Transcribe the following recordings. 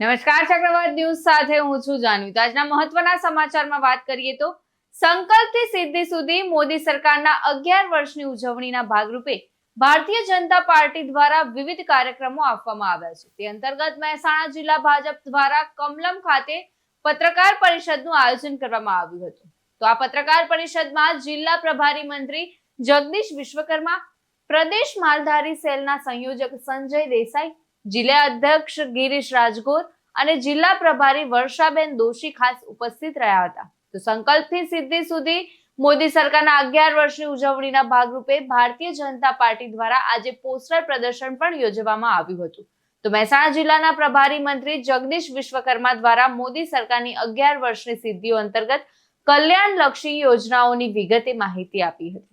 નમસ્કાર, ચક્રવાત ન્યૂઝ સાથે હું છું જાનવી. આજના મહત્વના સમાચારમાં વાત કરીએ તો સંકલ્પથી સિદ્ધિ સુધી મોદી સરકારના અગિયાર વર્ષની ઉજવણીના ભાગરૂપે ભારતીય જનતા પાર્ટી દ્વારા વિવિધ કાર્યક્રમો આપવામાં આવ્યા છે. તે અંતર્ગત મહેસાણા જિલ્લા ભાજપ દ્વારા કમલમ ખાતે પત્રકાર પરિષદનું આયોજન કરવામાં આવ્યું હતું. તો આ પત્રકાર પરિષદમાં જિલ્લા પ્રભારી મંત્રી જગદીશ વિશ્વકર્મા, પ્રદેશ માલધારી સેલના સંયોજક સંજય દેસાઈ જિલ્લા અધ્યક્ષ ગિરીશ રાજગોર અને જિલ્લા પ્રભારી વર્ષાબેન દોશી ખાસ ઉપસ્થિત રહ્યા હતા. તો સંકલ્પથી સિદ્ધિ સુધી મોદી સરકારના અગિયાર વર્ષની ઉજવણીના ભાગરૂપે ભારતીય જનતા પાર્ટી દ્વારા આજે પોસ્ટર પ્રદર્શન પણ યોજવામાં આવ્યું હતું. તો મહેસાણા જિલ્લાના પ્રભારી મંત્રી જગદીશ વિશ્વકર્મા દ્વારા મોદી સરકારની અગિયાર વર્ષની સિદ્ધિઓ અંતર્ગત કલ્યાણલક્ષી યોજનાઓની વિગતે માહિતી આપી હતી.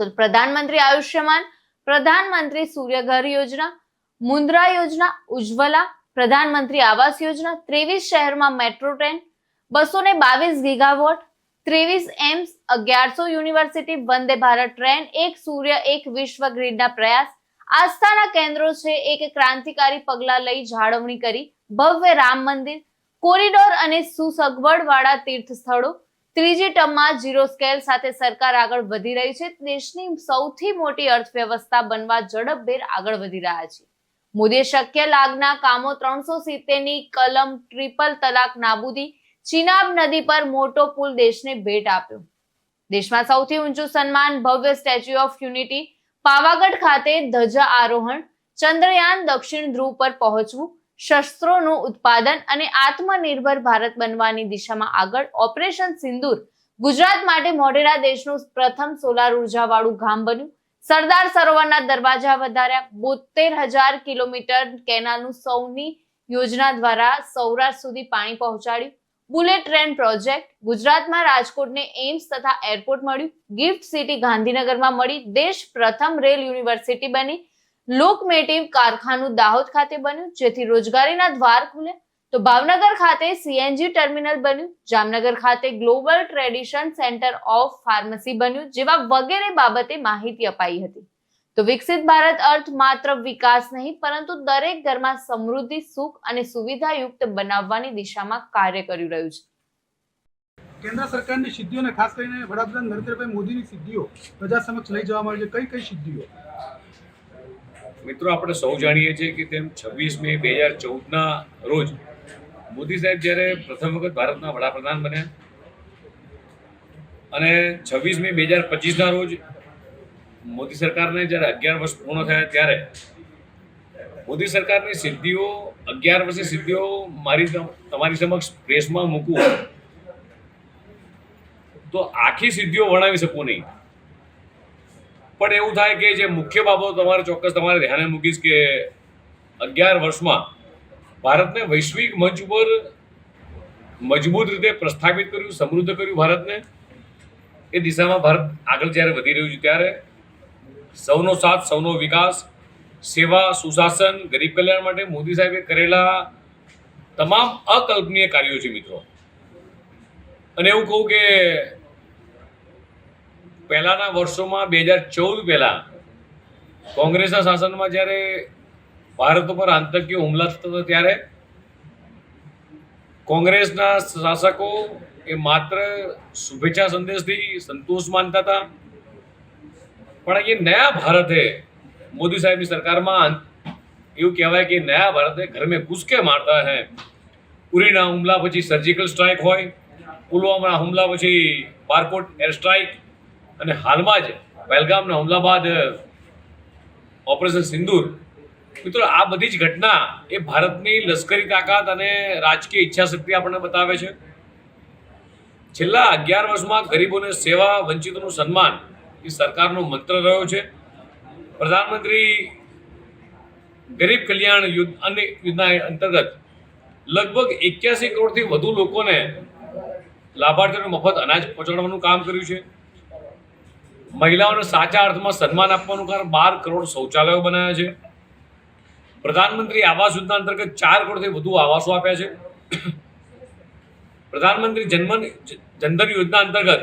તો પ્રધાનમંત્રી આયુષ્યમાન, પ્રધાનમંત્રી સૂર્યઘર યોજના મુદ્રા યોજના, ઉજ્જવલા, પ્રધાનમંત્રી આવાસ યોજના, ત્રેવીસ શહેરમાં મેટ્રો ટ્રેન બસો ને બાવીસ ગીગાવોટ, ત્રેવીસ એમ્સ, અગિયારસો યુનિવર્સિટી, વંદે ભારત ટ્રેન, એક સૂર્ય, એક વિશ્વ ગ્રીડના પ્રયાસ. આસ્થાના કેન્દ્રો છે, એક ક્રાંતિકારી પગલા લઈ જાળવણી કરી ભવ્ય રામ મંદિર, કોરિડોર અને સુસગવડવાળા તીર્થ સ્થળો ત્રીજી ટર્મમાં ઝીરો સ્કેલ સાથે સરકાર આગળ વધી રહી છે. દેશની સૌથી મોટી અર્થવ્યવસ્થા બનવા ઝડપભેર આગળ વધી રહ્યા છે. મોદીએ શક્ય લાગના કામો ત્રણસો સિત્તેરની કલમ ટ્રિપલ તલાક નાબૂદી ચિનાબ નદી પર મોટો પુલ દેશને ભેટ આપ્યો. દેશમાં સૌથી ઊંચું સન્માન ભવ્ય સ્ટેચ્યુ ઓફ યુનિટી પાવાગઢ ખાતે ધજા આરોહણ, ચંદ્રયાન દક્ષિણ ધ્રુવ પર પહોંચવું, શસ્ત્રોનું ઉત્પાદન અને આત્મનિર્ભર ભારત બનવાની દિશામાં આગળ ઓપરેશન સિંદૂર ગુજરાત માટે મોઢેરા દેશનું પ્રથમ સોલાર ઉર્જાવાળું ગામ બન્યું. સરદાર સરોવરના દરવાજા વધાર્યા. બોતેર હજાર કિલોમીટર કેનાલનું સૌની યોજના દ્વારા સૌરાષ્ટ્ર સુધી પાણી પહોંચાડ્યું. બુલેટ ટ્રેન પ્રોજેક્ટ ગુજરાતમાં રાજકોટને એમ્સ તથા એરપોર્ટ મળ્યું. ગિફ્ટ સિટી ગાંધીનગરમાં મળી. દેશ પ્રથમ રેલ યુનિવર્સિટી બની. લોકમેટિવ કારખાનું દાહોદ ખાતે બન્યું, જેથી રોજગારીના દ્વાર ખુલે. તો ભાવનગર ખાતે સીએનજી ટર્મિનલ બન્યું. જામનગર ખાતે global tradition centre of pharmacy બન્યું જેવા વગેરે બાબતે માહિતી અપાઈ હતી. તો વિકસિત ભારત અર્થ માત્ર વિકાસ નહીં પરંતુ દરેક ઘરમાં સમૃદ્ધિ સુખ અને સુવિધાયુક્ત બનાવવાની દિશામાં કાર્ય કરી રહ્યું છે. કેન્દ્ર સરકારની સિદ્ધિઓને ખાસ કરીને વડાપ્રધાન નરેન્દ્રભાઈ મોદીની સિદ્ધિઓ પ્રજા સમક્ષ લઈ જવામાં આવી છે. કઈ કઈ સિદ્ધિઓ? મિત્રો આપણે સૌ જાણીએ છીએ કે તેમ છવ્વીસ મે બે હજાર ચૌદના રોજ મોદી સાહેબ જ્યારે પ્રથમ વખત ભારતના વડાપ્રધાન બન્યા અને છવ્વીસ મે બે હજાર પચીસના રોજ મોદી સરકારને જ્યારે અગિયાર વર્ષ પૂર્ણ થયા ત્યારે મોદી સરકારની સિદ્ધિઓ અગિયાર વર્ષની સિદ્ધિઓ મારી તમારી સમક્ષ પ્રેસમાં મૂકવું તો આખી સિદ્ધિઓ વર્ણવી શકું નહીં. પણ એવું થાય કે જે મુખ્ય બાબતો તમારે ચોક્કસ તમારે ધ્યાને મૂકીશ કે અગિયાર વર્ષમાં ભારતને વૈશ્વિક મંચ ઉપર મજબૂત રીતે પ્રસ્થાપિત કર્યું, સમૃદ્ધ કર્યું ભારતને. એ દિશામાં ભારત આગળ જ્યારે વધી રહ્યું છે ત્યારે સૌનો સાથ, સૌનો વિકાસ, સેવા, સુશાસન, ગરીબ કલ્યાણ માટે મોદી સાહેબે કરેલા તમામ અકલ્પનીય કાર્યો છે મિત્રો. અને એવું કહું કે પહેલાના વર્ષોમાં બે હજાર ચૌદ પહેલાં કોંગ્રેસના શાસનમાં જ્યારે ભારત ઉપર આતંકીય હુમલા થતા હતા ત્યારે કોંગ્રેસના શાસકો એ માત્ર શુભેચ્છા સંદેશથી સંતોષ માનતા હતા. પણ એ નયા ભારતે મોદી સાહેબની સરકારમાં એવું કહેવાય કે નયા ભારતે ઘર મેં ઘુસ મારતા હૈ. ઉરીના હુમલા પછી સર્જિકલ સ્ટ્રાઇક હોય, પુલવામાના હુમલા પછી બારકોટ એર સ્ટ્રાઇક અને હાલમાં જ પહેલગામના હુમલા બાદ ઓપરેશન સિંદૂર મિત્રો, આ બધી જ ઘટના એ ભારતની લશ્કરી તાકાત અને રાજકીય ઈચ્છાશક્તિ આપણને બતાવે છે. છેલ્લા અગિયાર વર્ષમાં ગરીબોને સેવા વંચિતોનું સન્માન એ સરકારનો મંત્ર રહ્યો છે. પ્રધાનમંત્રી ગરીબ કલ્યાણ યુદ્ધ અને યોજના અંતર્ગત લગભગ એક્યાસી કરોડથી વધુ લોકોને લાભાર્થીઓને મફત અનાજ પહોંચાડવાનું કામ કર્યું છે. મહિલાઓને સાચા અર્થમાં સન્માન આપવાનું કારણ બાર કરોડ શૌચાલયો બનાવ્યા છે. પ્રધાનમંત્રી આવાસ યોજના અંતર્ગત ચાર કરોડથી વધુ આવાસો આપ્યા છે. પ્રધાનમંત્રી જન્મન જનધન યોજના અંતર્ગત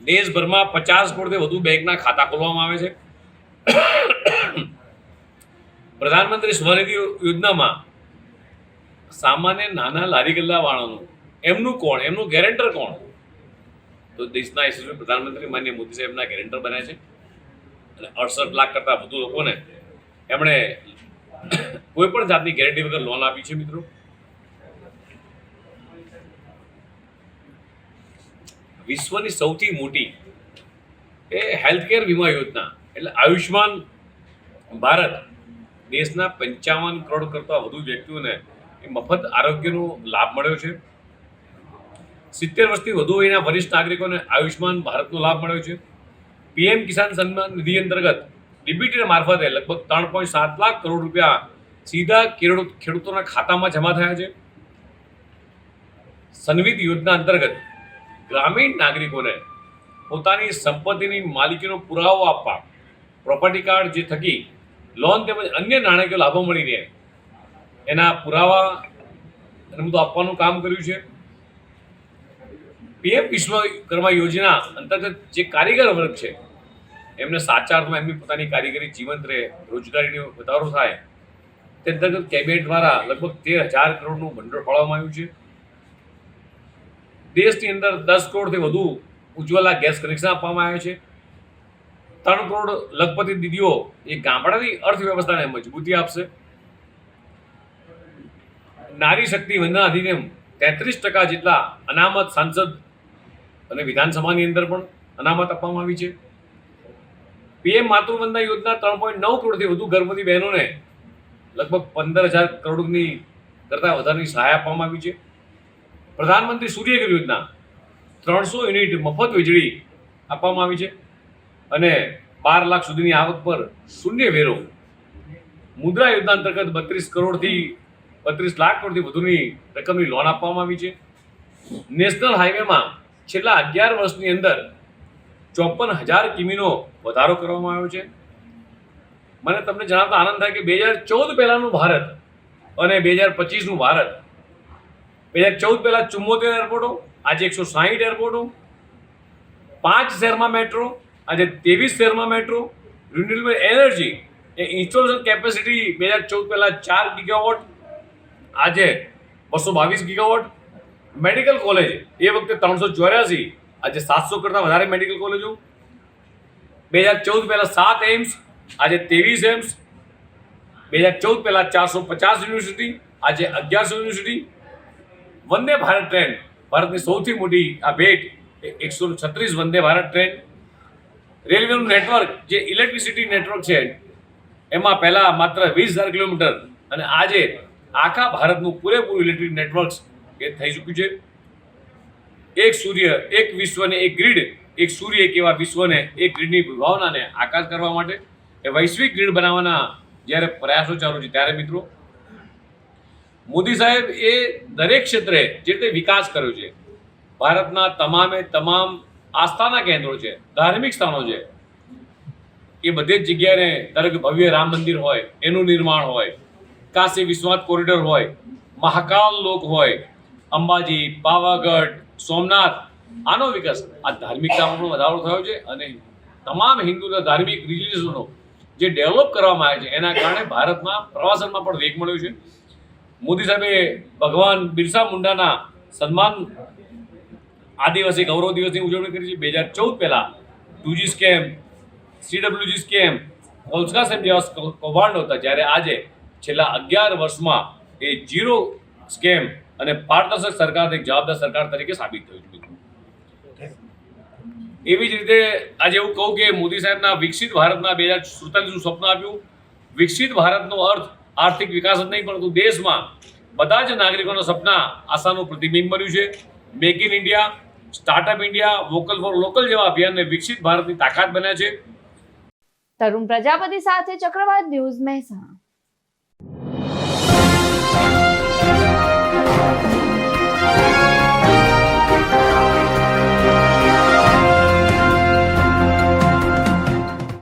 દેશભરમાં પચાસ કરોડથી વધુ બેંકના ખાતા ખોલવામાં આવે છે. પ્રધાનમંત્રી સ્વનિધિ યોજનામાં સામાન્ય નાના લારી ગલ્લા વાળાનું, એમનું કોણ? એમનું ગેરેન્ટર કોણ? તો દેશના યશસ્વી પ્રધાનમંત્રી માન્ય મોદી સાહેબના ગેરેન્ટર બન્યા છે. અને અડસઠ લાખ કરતાં વધુ લોકોને એમણે કોઈ પણ જાતની ગેરંટી વગર લોન આપી છે મિત્રો? વિશ્વની સૌથી મોટી એ હેલ્થકેર વીમા યોજના, એટલે આયુષ્માન ભારત દેશના પંચાવન કરોડ કરતાં વધુ વ્યક્તિઓને એ મફત આરોગ્યનો લાભ મળ્યો છે. સિત્તેર વર્ષથી વધુ વયના વરિષ્ઠ નાગરિકોને આયુષ્માન ભારતનો લાભ મળ્યો છે. પીએમ કિસાન સન્માન નિધિ અંતર્ગત ડીબીટી મારફતે લગભગ ત્રણ પોઈન્ટ સાત લાખ કરોડ રૂપિયા સીધા ખેડૂત ખેડૂતોના ખાતામાં જમા થયા છે. સન્વિત યોજના અંતર્ગત ગ્રામીણ નાગરિકોને પોતાની સંપત્તિની માલિકીનો પુરાવો આપવા પ્રોપર્ટી કાર્ડ જે થકી લોન તેમજ અન્ય નાણાકીય લાભો મળી રહે એના પુરાવા બધું આપવાનું કામ કર્યું છે. પીએમ વિશ્વકર્મા યોજના અંતર્ગત જે કારીગર વર્ગ છે એમને સાચા અર્થમાં એમની પોતાની કારીગરી જીવંત રહે, રોજગારીનો વધારો થાય તે અંતર્ગત કેબિનેટ દ્વારા લગભગ તેર હજાર કરોડનું ભંડોળ ફાળવવામાં આવ્યું છે. દેશની અંદર દસ કરોડથી વધુ ઉજ્જવલા ગેસ કનેક્શન આપવામાં આવ્યા છે. ત્રણ કરોડ લખપતિ દીદીઓ એ ગામડાની અર્થવ્યવસ્થાને મજબૂતી આપશે. નારી શક્તિ વંદના અધિનિયમ તેત્રીસ ટકા જેટલા અનામત સાંસદ અને વિધાનસભાની અંદર પણ અનામત આપવામાં આવી છે. પીએમ માતૃવંદના યોજના ત્રણ પોઈન્ટ નવ કરોડથી વધુ ગર્ભવતી બહેનોને લગભગ પંદર હજાર કરોડની કરતાં વધારાની સહાય આપવામાં આવી છે. પ્રધાનમંત્રી સૂર્યઘર યોજના ત્રણસો યુનિટ મફત વીજળી આપવામાં આવી છે અને બાર લાખ સુધીની આવક પર શૂન્ય વેરો. મુદ્રા યોજના અંતર્ગત બત્રીસ કરોડથી બત્રીસ લાખ કરોડથી વધુની રકમની લોન આપવામાં આવી છે. નેશનલ હાઈવેમાં છેલ્લા અગિયાર વર્ષની અંદર ચોપન હજાર કિમીનો વધારો કરવામાં આવ્યો છે. મને તમને જણાવતા આનંદ થાય કે બે હજાર ચૌદ પહેલાંનું ભારત અને બે હજાર પચીસનું ભારત. બે હજાર ચૌદ પહેલાં ચુમ્મોતેર એરપોર્ટો, આજે એકસો સાહીઠ એરપોર્ટો, પાંચ શહેરમાં મેટ્રો, આજે ત્રેવીસ શહેરમાં મેટ્રો રિન્યુએબલ એનર્જી એ ઇન્સ્ટોલેશન કેપેસિટી બે હજાર ચૌદ પહેલાં ચાર ગીગાવોટ આજે બસો બાવીસ ગીગાવોટ મેડિકલ કોલેજ એ વખતે ત્રણસો ચોર્યાસી આજે સાતસો કરતાં વધારે મેડિકલ કોલેજો બે હજાર ચૌદ પહેલાં સાત એમ્સ આજે ત્રેવીસ એમ્સ બે હજાર ચૌદ પહેલાં ચારસો પચાસ યુનિવર્સિટી, આજે અગિયારસો યુનિવર્સિટી. વંદે ભારત ટ્રેન, ભારતની સૌથી મોટી આ ભેટ એ એકસો છત્રીસ વંદે ભારત ટ્રેન. રેલવેનું નેટવર્ક, જે ઇલેક્ટ્રિસિટી નેટવર્ક છે, એમાં પહેલાં માત્ર વીસ હજાર કિલોમીટર. અને આજે આખા ભારતનું પૂરેપૂરું ઇલેક્ટ્રિક નેટવર્ક એ થઈ ચૂક્યું છે. એક સૂર્ય, એક વિશ્વને એક ગ્રીડ. એક સૂર્ય એક એવા વિશ્વને એક ગ્રીડની ભાવનાને આકાશ કરવા માટે. એ વૈશ્વિક ગ્રીડ બનાવવાના જ્યારે પ્રયાસો ચાલુ છે ત્યારે મિત્રો, મોદી સાહેબ એ દરેક ક્ષેત્રે જે રીતે વિકાસ કર્યો છે, ભારતના તમામે તમામ આસ્થાના કેન્દ્રો છે, ધાર્મિક સ્થાનો છે, એ બધી જ જગ્યાએ ધારો ભવ્ય રામ મંદિર હોય, એનું નિર્માણ હોય, કાશી વિશ્વનાથ કોરિડોર હોય, મહાકાલ લોક હોય, અંબાજી, પાવાગઢ સોમનાથ, આનો વિકાસ આ ધાર્મિકતામાં વધારો થયો છે અને તમામ હિન્દુના ધાર્મિક રિલીઝનો જે ડેવલપ કરવામાં આવે છે, એના કારણે ભારતમાં પ્રવાસનમાં પણ વેગ મળ્યો છે. મોદી સાહેબે ભગવાન બિરસા મુંડાના સન્માન આદિવાસી ગૌરવ દિવસની ઉજવણી કરી છે. બે હજાર ચૌદ પહેલાં two G scam, CWG scam, કોલસકા scam જેવા કૌભાંડો હતા જ્યારે આજે છેલ્લા અગિયાર વર્ષમાં એ જીરો સ્કેમ અને પારદર્શક સરકાર એક જવાબદાર સરકાર તરીકે સાબિત થયું છે એવી જ રીતે આજે એવું કહું કે મોદી સાહેબના વિકસિત ભારતના બે હજાર સુડતાલીસનું સ્વપ્ન આપ્યું વિકસિત ભારતનો અર્થ આર્થિક વિકાસ જ નહીં, પરંતુ દેશમાં બધા જ નાગરિકોના સપના આશાનું પ્રતિબિંબ બન્યું છે. Make in India startup India vocal for local જેવા અભિયાનને વિકસિત ભારતની તાકાત બન્યા છે. તરુણ પ્રજાપતિ સાથે ચક્રવાત ન્યૂઝ મહેસાણા.